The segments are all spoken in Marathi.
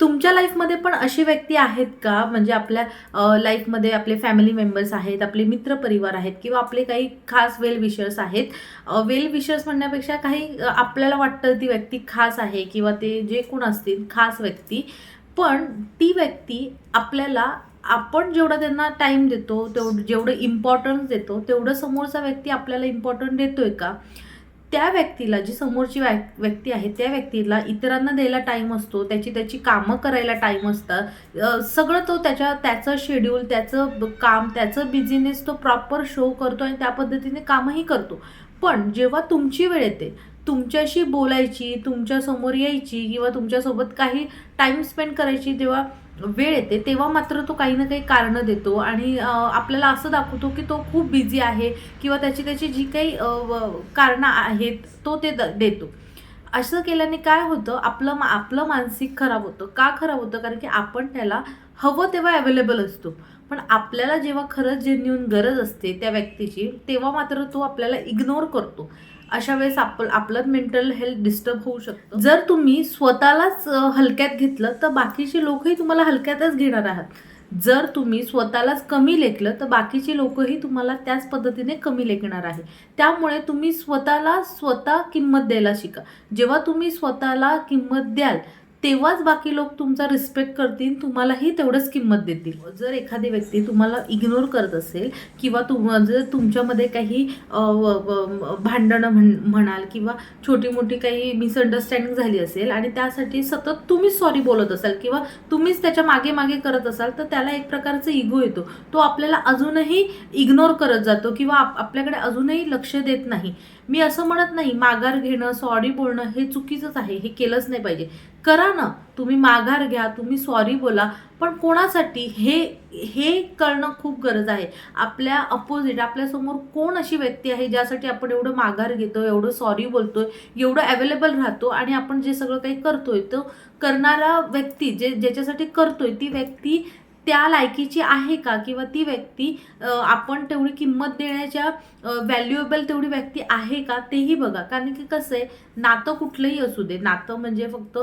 तुमच्या लाईफमध्ये पण अशी व्यक्ती आहेत का? म्हणजे आपल्या लाईफमध्ये आपले फॅमिली मेंबर्स आहेत आपले मित्रपरिवार आहेत किंवा आपले काही खास वेल विशर्स आहेत? वेल विशर्स म्हणण्यापेक्षा काही आपल्याला वाटतं ती व्यक्ती खास आहे किंवा ते जे कोण असतील खास व्यक्ती. पण ती व्यक्ती आपल्याला आपण जेवढं त्यांना टाईम देतो तेवढं जेवढं इम्पॉर्टन्स देतो तेवढं समोरचा व्यक्ती आपल्याला इम्पॉर्टंट देतोय का? त्या व्यक्तीला जी समोरची व्यक्ती आहे त्या व्यक्तीला इतरांना द्यायला टाईम असतो त्याची त्याची कामं करायला टाईम असतात सगळं तो त्याच्या त्याचं शेड्यूल त्याचं काम त्याचं बिझिनेस तो प्रॉपर शो करतो आणि त्या पद्धतीने कामही करतो. पण जेव्हा तुमची वेळ येते तुमच्याशी बोलायची तुमच्यासमोर यायची किंवा तुमच्यासोबत काही टाईम स्पेंड करायची तेव्हा वेळ येते तेव्हा मात्र तो काही ना काही कारणं देतो. आणि आपल्याला असं दाखवतो की तो खूप बिझी आहे किंवा त्याची त्याची जी काही कारणं आहेत तो ते द- देतो. असं केल्याने काय होतं आपलं मा- आपलं मानसिक खराब होतं. का खराब होतं? कारण की आपण त्याला हवं तेव्हा अवेलेबल असतो. पण आपल्याला जेव्हा खरंच जेन्युन गरज असते त्या व्यक्तीची तेव्हा मात्र तो आपल्याला इग्नोर करतो. अशा वेळेस आप आपलं मेंटल हेल्थ डिस्टर्ब होऊ शकतं. जर तुम्ही स्वतःलाच हलक्यात घेतलं तर बाकीचे लोकही तुम्हाला हलक्यातच घेणार आहात. जर तुम्ही स्वतःलाच कमी लेखलं तर बाकीची लोकही तुम्हाला त्याच पद्धतीने कमी लेखणार आहे. त्यामुळे तुम्ही स्वतःला स्वतः किंमत द्यायला शिका. जेव्हा तुम्ही स्वतःला किंमत द्याल तेव्हाच बाकी लोक तुमचा रिस्पेक्ट करतील तुम्हालाही तेवढंच किंमत देतील. जर एखादी व्यक्ती तुम्हाला इग्नोर करत असेल किंवा तुम जर तुमच्यामध्ये काही भांडणं म्हण म्हणाल किंवा छोटी मोठी काही मिसअंडरस्टँडिंग झाली असेल आणि त्यासाठी सतत तुम्हीच सॉरी बोलत असाल किंवा तुम्हीच त्याच्यामागे मागे करत असाल तर त्याला एक प्रकारचा इगो येतो. तो आपल्याला अजूनही इग्नोर करत जातो किंवा आप- आपल्याकडे अजूनही लक्ष देत नाही. मी असं म्हणत नाही माघार घेणं सॉरी बोलणं हे चुकीचंच आहे हे केलंच नाही पाहिजे. करा ना तुम्ही माघार घ्या तुम्ही सॉरी बोला पण कोणासाठी हे हे कळणं खूप गरज आहे. आपल्या अपोजिट आपल्यासमोर कोण अशी व्यक्ती आहे ज्यासाठी आपण एवढं माघार घेतो एवढं सॉरी बोलतो एवढं अवेलेबल राहतो आणि आपण जे सगळं काही करतोय तो करणारा व्यक्ती जे ज्याच्यासाठी करतोय ती व्यक्ती त्या लायकीची आहे का? किंवा ती व्यक्ती आपण तेवढी किंमत देण्याच्या व्हॅल्युएबल तेवढी व्यक्ती आहे का तेही बघा. कारण की कसं आहे नातं कुठलंही असू दे नातं म्हणजे फक्त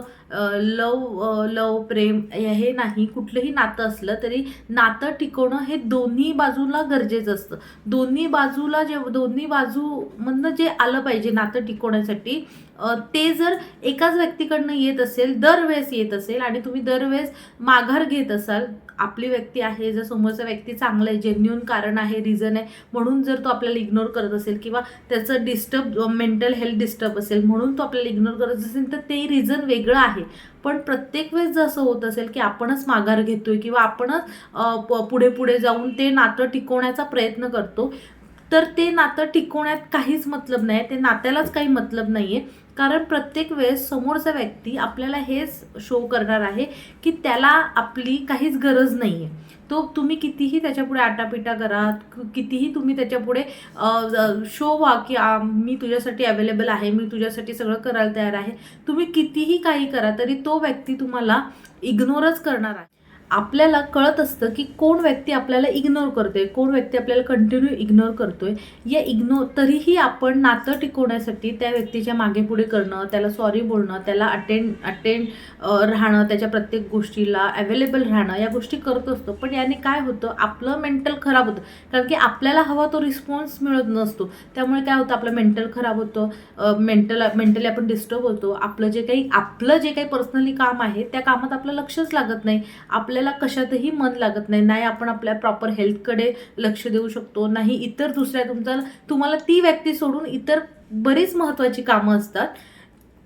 लव लव प्रेम हे नाही कुठलंही नातं असलं तरी नातं टिकवणं हे दोन्ही बाजूला गरजेचं असतं. दोन्ही बाजूला जे दोन्ही बाजूमधनं जे आलं पाहिजे नातं टिकवण्यासाठी ते जर एकाच व्यक्तीकडनं येत असेल दरवेळेस येत असेल आणि तुम्ही दरवेळेस माघार घेत असाल आपली व्यक्ती आहे जर समोरचा व्यक्ती चांगलं आहे जेन्युन कारण आहे रिझन आहे म्हणून जर तो आपल्याला इग्नोर करत असेल किंवा त्याचं डिस्टर्ब मेंटल हेल्थ डिस्टर्ब असेल म्हणून तो आपल्याला इग्नोर करत असेल तर ते रिझन वेगळं आहे. पण प्रत्येक वेळेस जर असं होत असेल की आपणच माघार घेतोय किंवा आपणच पुढे पुढे जाऊन ते नातं टिकवण्याचा प्रयत्न करतो तर ते नातं टिकवण्यात काहीच मतलब नाही ते नात्यालाच काही मतलब नाही आहे कारण प्रत्येक वेळेस समोरचा व्यक्ती आपल्याला हेच शो करणार आहे की त्याला आपली काहीच गरज नाही आहे तो तुम्ही कितीही त्याच्यापुढे आटापिटा करा कितीही तुम्ही त्याच्यापुढे शो व्हा की आ, मी तुझ्यासाठी अवेलेबल आहे मी तुझ्यासाठी सगळं करायला तयार आहे. तुम्ही कितीही काही करा तरी तो व्यक्ती तुम्हाला इग्नोरच करणार आहे. आपल्याला कळत असतं की कोण व्यक्ती आपल्याला इग्नोर करतोय कोण व्यक्ती आपल्याला कंटिन्यू इग्नोर करतोय. या इग्नोर तरीही आपण नातं टिकवण्यासाठी त्या व्यक्तीच्या मागे पुढे करणं त्याला सॉरी बोलणं त्याला अटेंड अटेंड राहणं त्याच्या प्रत्येक गोष्टीला अवेलेबल राहणं या गोष्टी करत असतो. पण याने काय होतं आपलं मेंटल खराब होतं. कारण की आपल्याला हवा तो रिस्पॉन्स मिळत नसतो. त्यामुळे काय होतं आपलं मेंटल खराब होतं. मेंटल मेंटली आपण डिस्टर्ब होतो. आपलं जे काही आपलं जे काही पर्सनली काम आहे त्या कामात आपलं लक्षच लागत नाही. आपल्या आपल्याला कशातही मन लागत नाही नाही आपण आपल्या प्रॉपर हेल्थकडे लक्ष देऊ शकतो नाही इतर दुसऱ्या तुमचा तुम्हाला ती व्यक्ती सोडून इतर बरीच महत्त्वाची कामं असतात.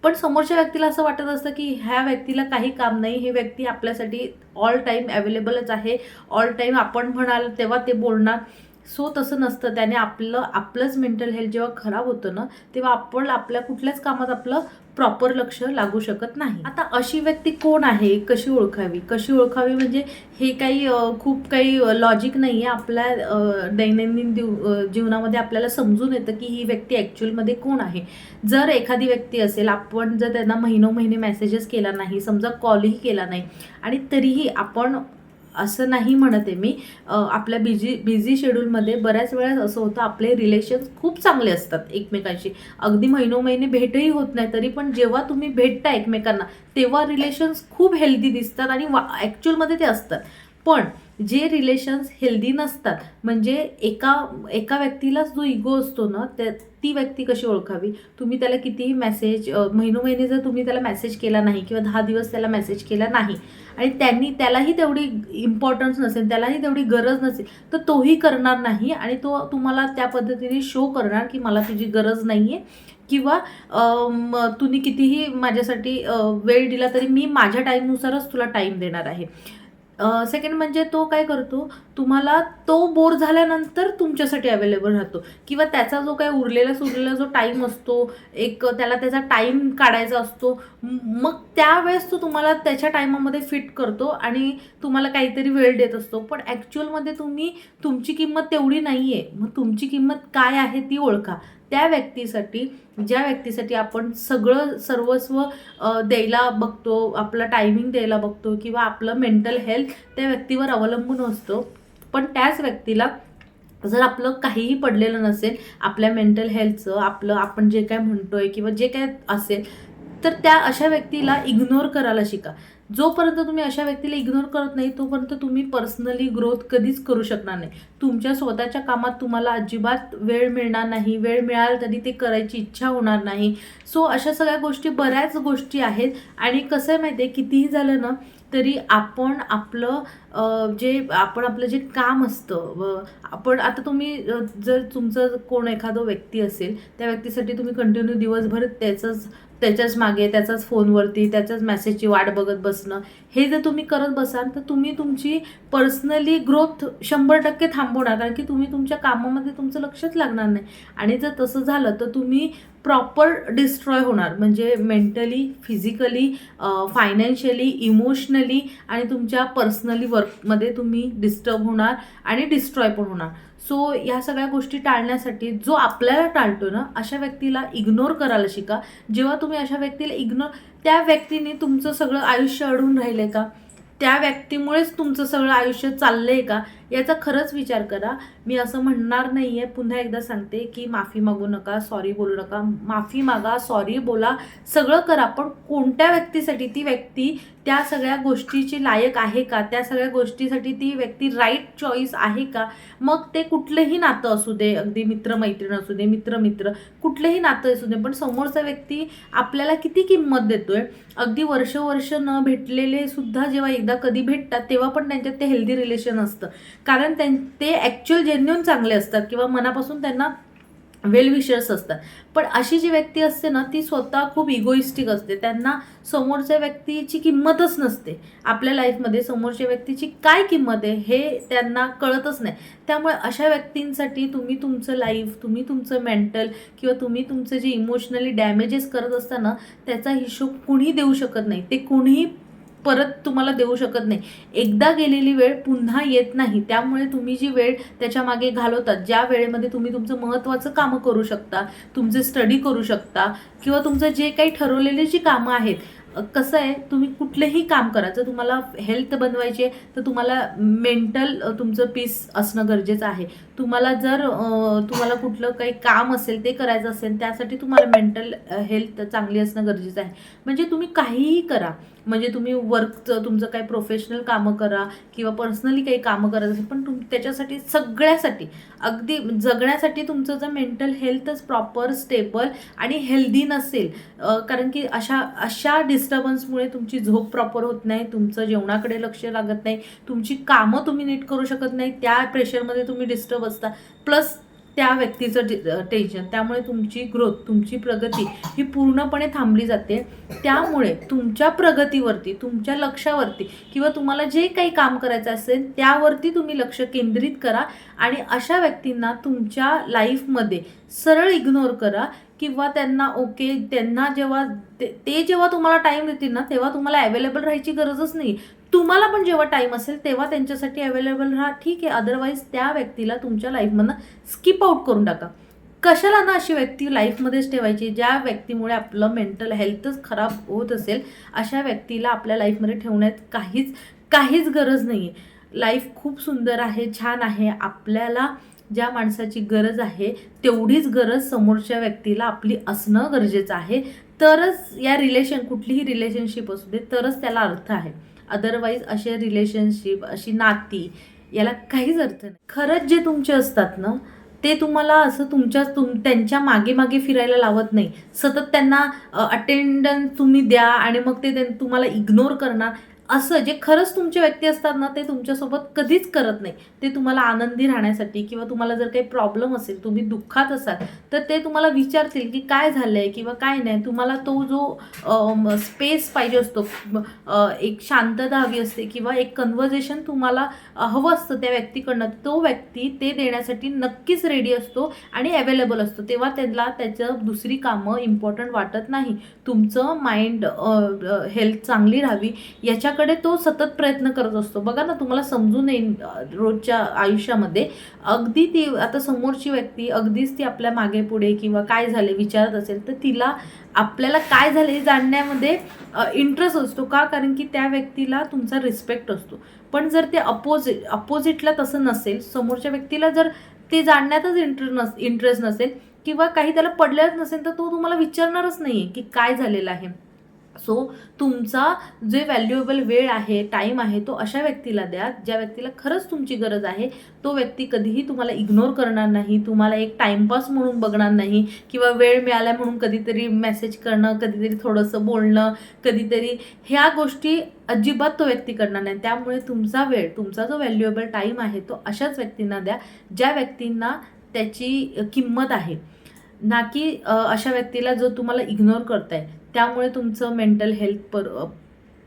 पण समोरच्या व्यक्तीला असं वाटत असतं की ह्या व्यक्तीला काही काम नाही हे व्यक्ती आपल्यासाठी ऑल टाईम अवेलेबलच आहे. ऑल टाईम आपण म्हणाल तेव्हा ते बोलणार. सो तसं नसतं. त्याने आपलं आपलंच मेंटल हेल्थ जेव्हा खराब होतं ना तेव्हा आपण आपल्या कुठल्याच कामात आपलं प्रॉपर लक्ष लागू शकत नाही. आता अशी व्यक्ती कोण आहे? कशी ओळखावी? कशी ओळखावी म्हणजे हे काही खूप काही लॉजिक नाही आहे आपल्या दैनंदिन दिव जीवनामध्ये आपल्याला समजून येतं की ही व्यक्ती ॲक्च्युअलमध्ये कोण आहे. जर एखादी व्यक्ती असेल आपण जर त्यांना महिनो महिने मेसेजेस केला नाही समजा कॉलही केला नाही आणि तरीही आपण असं नाही म्हणत आहे मी. आपल्या बिझी बिझी शेड्यूलमध्ये बऱ्याच वेळेस असं होतं आपले रिलेशन्स खूप चांगले असतात एकमेकांशी. अगदी महिनो महिने भेटही होत नाही तरी पण जेव्हा तुम्ही भेटता एकमेकांना तेव्हा रिलेशन्स खूप हेल्दी दिसतात आणि वा ॲक्च्युअलमध्ये ते असतात. पण जे रिलेशन्स हेल्दी नसतात म्हणजे एका एका व्यक्तीलाच जो इगो असतो ना त्या ती व्यक्ती कशी ओळखावी? तुम्ही त्याला कितीही मेसेज महिनोमहिने जर तुम्ही त्याला मेसेज केला नाही किंवा दहा दिवस त्याला मेसेज केला नाही आणि त्यांनी त्यालाही तेवढी इम्पॉर्टन्स नसेल त्यालाही तेवढी गरज नसेल तर तोही करणार नाही आणि तो तुम्हाला त्या पद्धतीने शो करणार की मला तुझी गरज नाही आहे किंवा तुम्ही कितीही माझ्यासाठी वेळ दिला तरी मी माझ्या टाईमनुसारच तुला टाईम देणार आहे. सेकंड म्हणजे तो काय करतो तुम्हाला तो बोर झाल्यानंतर तुमच्यासाठी अवेलेबल राहतो. किंवा त्याचा जो काय उरलेला सुरलेला जो टाईम असतो एक त्याला त्याचा टाईम काढायचा असतो मग त्यावेळेस तो तुम्हाला त्याच्या टायमामध्ये फिट करतो आणि तुम्हाला काहीतरी वेळ देत असतो. पण ॲक्च्युअलमध्ये तुम्ही तुमची किंमत तेवढी नाही आहे मग तुमची किंमत काय आहे ती ओळखा. त्या व्यक्तीसाठी ज्या व्यक्तीसाठी आपण सगळं सर्वस्व द्यायला बघतो आपला टायमिंग द्यायला बघतो किंवा आपलं मेंटल हेल्थ त्या व्यक्तीवर अवलंबून असतो. पण त्याच व्यक्तीला जर आपलं काहीही पडलेलं नसेल आपल्या मेंटल हेल्थचं आपलं आपण जे काय म्हणतोय किंवा जे काय असेल तर त्या अशा व्यक्तीला इग्नोर करायला शिका. जोपर्यंत तुम्ही अशा व्यक्तीला इग्नोर करत नाही तोपर्यंत तुम्ही पर्सनली ग्रोथ कधीच करू शकणार नाही. तुमच्या स्वतःच्या कामात तुम्हाला अजिबात वेळ मिळणार नाही वेळ मिळाल तरी ते करायची इच्छा होणार नाही. सो अशा सगळ्या गोष्टी बऱ्याच गोष्टी आहेत. आणि कसं आहे माहिती आहे कितीही झालं ना तरी आपण आपलं जे आपण आपलं जे काम असतं आपण आता तुम्ही जर तुमचं कोण एखादं व्यक्ती असेल त्या व्यक्तीसाठी तुम्ही कंटिन्यू दिवसभर त्याचंच त्याच्याच मागे त्याच्याच फोनवरती त्याच्याच मेसेजची वाट बघत बसणं हे जर तुम्ही करत बसाल तर तुम्ही तुमची पर्सनली ग्रोथ शंभर टक्के थांबवणार कारण की तुम्ही तुमच्या कामामध्ये तुमचं लक्षच लागणार नाही. आणि जर तसं झालं तर तुम्ही प्रॉपर डिस्ट्रॉय होणार म्हणजे मेंटली फिजिकली फायनान्शियली इमोशनली आणि तुमच्या पर्सनली वर्कमध्ये तुम्ही डिस्टर्ब होणार आणि डिस्ट्रॉय पण होणार. सो ह्या सगळ्या गोष्टी टाळण्यासाठी जो आपल्याला टाळतो ना अशा व्यक्तीला इग्नोर करायला शिका. जेव्हा तुम्ही अशा व्यक्तीला इग्नोर त्या व्यक्तीने तुमचं सगळं आयुष्य अडून राहिलं का? त्या व्यक्तीमुळेच तुमचं सगळं आयुष्य चाललंय का? याचा खरंच विचार करा. मी असं म्हणणार नाही आहे पुन्हा एकदा सांगते की माफी मागू नका सॉरी बोलू नका. माफी मागा सॉरी बोला. सगळं करा पण कोणत्या व्यक्तीसाठी? ती व्यक्ती त्या सगळ्या गोष्टीची लायक आहे का? त्या सगळ्या गोष्टीसाठी ती व्यक्ती राईट चॉईस आहे का? मग ते कुठलंही नातं असू दे अगदी मित्रमैत्रीण असू दे मित्र मित्र कुठलंही नातं असू दे पण समोरचा व्यक्ती आपल्याला किती किंमत देतोय? अगदी वर्ष वर्ष न भेटलेले सुद्धा जेव्हा एकदा कधी भेटतात तेव्हा पण त्यांच्यात ते हेल्दी रिलेशन असतं. कारण त्यां ते ॲक्च्युअल जेन्युन चांगले असतात किंवा मनापासून त्यांना वेल विशर्स असतात. पण अशी जी व्यक्ती असते ना ती स्वतः खूप इगोइस्टिक असते. त्यांना समोरच्या व्यक्तीची किंमतच नसते. आपल्या लाईफमध्ये समोरच्या व्यक्तीची काय किंमत आहे हे त्यांना कळतच नाही. त्यामुळे अशा व्यक्तींसाठी तुम्ही तुमचं लाईफ तुम्ही तुमचं मेंटल किंवा तुम्ही तुमचं जे इमोशनली डॅमेजेस करत असताना त्याचा हिशोब कुणी देऊ शकत नाही. ते कुणीही परत तुम्हाला देऊ शकत नाही. एकदा गेलेली वेळ पुन्हा येत नाही. त्यामुळे तुम्ही जी वेळ त्याच्यामागे घालवतात ज्या वेळेमध्ये तुम्ही तुमचं महत्त्वाचं कामं करू शकता तुमचे स्टडी करू शकता किंवा तुमचं जे काही ठरवलेले जी कामं आहेत कसं आहे तुम्ही कुठलंही काम करा. जर तुम्हाला हेल्थ बनवायची आहे तर तुम्हाला मेंटल तुमचं पीस असणं गरजेचं आहे. तुम्हाला जर तुम्हाला कुठलं काही काम असेल ते करायचं असेल त्यासाठी तुम्हाला मेंटल हेल्थ चांगली असणं गरजेचं आहे. म्हणजे तुम्ही काहीही करा. म्हणजे तुम्ही वर्कचं तुमचं काही प्रोफेशनल कामं करा किंवा पर्सनली काही कामं करत असेल पण तुम त्याच्यासाठी सगळ्यासाठी अगदी जगण्यासाठी तुमचं जर मेंटल हेल्थच प्रॉपर स्टेबल आणि हेल्दी नसेल कारण की अशा अशा डिस्टर्बन्समुळे तुमची झोप प्रॉपर होत नाही तुमचं जेवणाकडे लक्ष लागत नाही तुमची कामं तुम्ही नीट करू शकत नाही त्या प्रेशरमध्ये तुम्ही डिस्टर्ब असता. प्लस त्या व्यक्तीचं टेन्शन त्यामुळे तुमची ग्रोथ तुमची प्रगती ही पूर्णपणे थांबली जाते. त्यामुळे तुमच्या प्रगतीवरती तुमच्या लक्षावरती किंवा तुम्हाला जे काही काम करायचं असेल त्यावरती तुम्ही लक्ष केंद्रित करा आणि अशा व्यक्तींना तुमच्या लाईफमध्ये सरळ इग्नोर करा किंवा त्यांना ओके त्यांना जेव्हा ते ते जेव्हा तुम्हाला टाईम देतील ना तेव्हा तुम्हाला अवेलेबल राहायची गरजच नाही तुम्हाला पण जेव्हा टाईम असेल तेव्हा त्यांच्यासाठी अवेलेबल राहा. ठीक आहे अदरवाईज त्या व्यक्तीला तुमच्या लाईफमधनं स्किप आउट करून टाका. कशाला ना अशी व्यक्ती लाईफमध्येच ठेवायची? ज्या व्यक्तीमुळे आपलं मेंटल हेल्थच खराब होत असेल अशा व्यक्तीला आपल्या लाईफमध्ये ठेवण्यात काहीच काहीच गरज नाही आहे लाईफ खूप सुंदर आहे छान आहे. आपल्याला ज्या माणसाची गरज आहे तेवढीच गरज समोरच्या व्यक्तीला आपली असणं गरजेचं आहे. तरच या रिलेशन कुठलीही रिलेशनशिप असू दे तरच त्याला अर्थ आहे. अदरवाईज असे रिलेशनशिप अशी नाती याला काहीच अर्थ नाही. खरंच जे तुमचे असतात ना ते तुम्हाला असं तुमच्या तुम त्यांच्या मागे मागे फिरायला लावत नाही. सतत त्यांना अटेंडन्स तुम्ही द्या आणि मग ते तुम्हाला इग्नोर करणार. असं जे खरंच तुमचे व्यक्ती असतात ना ते तुमच्यासोबत कधीच करत नाही. ते तुम्हाला आनंदी राहण्यासाठी किंवा तुम्हाला जर काही प्रॉब्लेम असेल तुम्ही दुःखात असाल तर ते तुम्हाला विचारतील की काय झालं आहे किंवा काय नाही. तुम्हाला तो जो स्पेस पाहिजे असतो एक शांतता हवी असते किंवा एक कन्व्हर्जेशन तुम्हाला हवं असतं त्या व्यक्तीकडनं तो व्यक्ती ते देण्यासाठी नक्कीच रेडी असतो आणि अवेलेबल असतो. तेव्हा त्याला त्याचं दुसरी कामं इम्पॉर्टंट वाटत नाही. तुमचं माइंड हेल्थ चांगली राहावी याच्या याच्याकडे तो सतत प्रयत्न करत असतो. बघा ना तुम्हाला समजून येईल रोजच्या आयुष्यामध्ये. अगदी ती आता समोरची व्यक्ती अगदीच ती आपल्या मागे पुढे किंवा काय झाले विचारत असेल तर तिला आपल्याला काय झाले हे जाणण्यामध्ये इंटरेस्ट असतो. का? कारण की त्या व्यक्तीला तुमचा रिस्पेक्ट असतो. पण जर ते अपोजिट अपोजिटला तसं नसेल समोरच्या व्यक्तीला जर ते जाणण्यातच इंटर नस इंटरेस्ट नसेल किंवा काही त्याला पडलेलंच नसेल तर तो तुम्हाला विचारणारच नाही आहे की काय झालेलं आहे. सो तुमचा जे व्हॅल्युएबल वेळ आहे टाईम आहे तो अशा व्यक्तीला द्या ज्या व्यक्तीला खरंच तुमची गरज आहे. तो व्यक्ती कधीही तुम्हाला इग्नोर करणार नाही तुम्हाला एक टाईमपास म्हणून बघणार नाही किंवा वेळ मिळाला म्हणून कधीतरी मेसेज करणं कधीतरी थोडंसं बोलणं कधीतरी ह्या गोष्टी अजिबात तो व्यक्ती करणार नाही. त्यामुळे तुमचा वेळ तुमचा जो व्हॅल्युएबल टाईम आहे तो अशाच व्यक्तींना द्या ज्या व्यक्तींना त्याची किंमत आहे. ना की अशा व्यक्तीला जो तुम्हाला इग्नोर करताय. त्यामुळे तुमचं मेंटल हेल्थ पर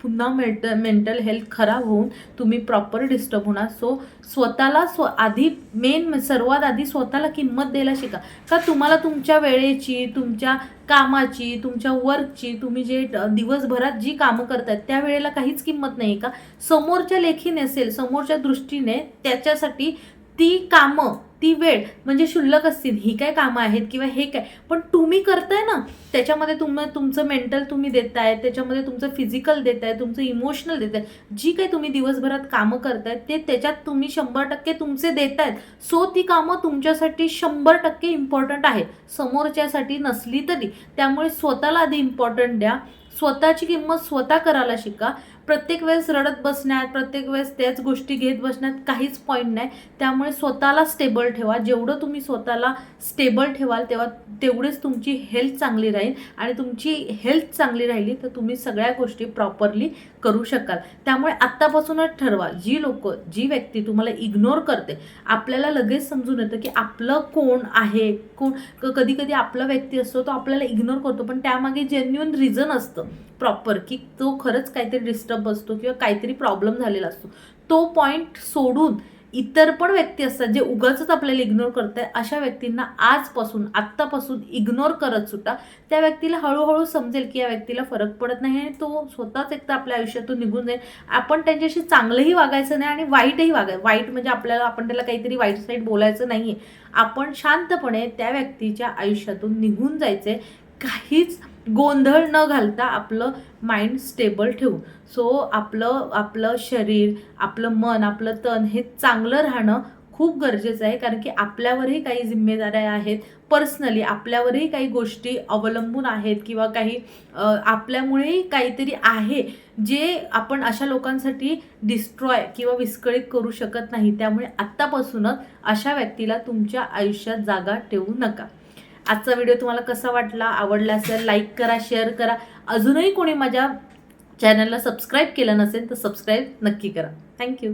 पुन्हा मेंट मेंटल हेल्थ खराब होऊन तुम्ही प्रॉपर डिस्टर्ब होणार. सो स्वतःला स्व आधी मेन सर्वात आधी स्वतःला किंमत द्यायला शिका. का तुम्हाला तुमच्या वेळेची तुमच्या कामाची तुमच्या वर्कची तुम्ही जे दिवसभरात जी कामं करतात त्या वेळेला काहीच किंमत नाही का? समोरच्या लेखी नसेल समोरच्या दृष्टीने त्याच्यासाठी ती कामं ती वेळ म्हणजे शुल्लक असतील ही काय कामं आहेत किंवा हे काय? पण तुम्ही करताय ना त्याच्यामध्ये तुम तुमचं मेंटल तुम्ही देताय त्याच्यामध्ये तुमचं फिजिकल देताय तुमचं इमोशनल देताय जी काही तुम्ही दिवसभरात कामं करताय ते त्याच्यात तुम्ही शंभर टक्के तुमचे देतायत. सो ती कामं तुमच्यासाठी शंभर टक्के इम्पॉर्टंट आहे. समोरच्यासाठी नसली तरी. त्यामुळे स्वतःला आधी इम्पॉर्टंट द्या. स्वतःची किंमत स्वतः करायला शिका. प्रत्येक वेळेस रडत बसण्यात प्रत्येक वेळेस त्याच गोष्टी घेत बसण्यात काहीच पॉईंट नाही. त्यामुळे स्वतःला स्टेबल ठेवा. जेवढं तुम्ही स्वतःला स्टेबल ठेवाल तेव्हा तेवढीच तुमची हेल्थ चांगली राहील आणि तुमची हेल्थ चांगली राहिली तर तुम्ही सगळ्या गोष्टी प्रॉपरली करू शकाल. त्यामुळे आत्तापासूनच ठरवा. जी लोक जी व्यक्ती तुम्हाला इग्नोर करते आपल्याला लगेच समजून येतं की आपलं कोण आहे? कोण कधी कधी आपला व्यक्ती असतो तो आपल्याला इग्नोर करतो पण त्यामागे जेन्युन रिझन असतं. प्रॉपर की तो खरंच काहीतरी डिस्टर्ब असतो किंवा काहीतरी प्रॉब्लेम झालेला असतो. तो पॉईंट सोडून इतर पण व्यक्ती असतात जे उगाच आपल्याला इग्नोर करत आहे अशा व्यक्तींना आजपासून आत्तापासून इग्नोर करत सुद्धा त्या व्यक्तीला हळूहळू समजेल की या व्यक्तीला फरक पडत नाही आणि तो स्वतःच एकदा आपल्या आयुष्यातून निघून जाईल. आपण त्यांच्याशी चांगलंही वागायचं नाही आणि वाईटही वागाय वाईट म्हणजे आपल्याला आपण त्याला काहीतरी वाईट साईड बोलायचं नाही आहे आपण शांतपणे त्या व्यक्तीच्या आयुष्यातून निघून जायचे काहीच गोंधळ न घालता आपलं माइंड स्टेबल ठेवून सो आपलं आपलं शरीर आपलं मन आपलं तन हे चांगलं राहणं खूप गरजेचं आहे. कारण की आपल्यावरही काही जिम्मेदाऱ्या आहेत. पर्सनली आपल्यावरही काही गोष्टी अवलंबून आहेत किंवा काही आपल्यामुळेही काहीतरी आहे जे आपण अशा लोकांसाठी डिस्ट्रॉय किंवा विस्कळीत करू शकत नाही. त्यामुळे आत्तापासूनच अशा व्यक्तीला तुमच्या आयुष्यात जागा ठेवू नका. आजचा व्हिडिओ तुम्हाला कसा वाटला आवडला असेल लाईक करा शेअर करा. अजूनही कोणी माझ्या चॅनलला सबस्क्राईब केलं नसेल तर सबस्क्राईब नक्की करा. थँक्यू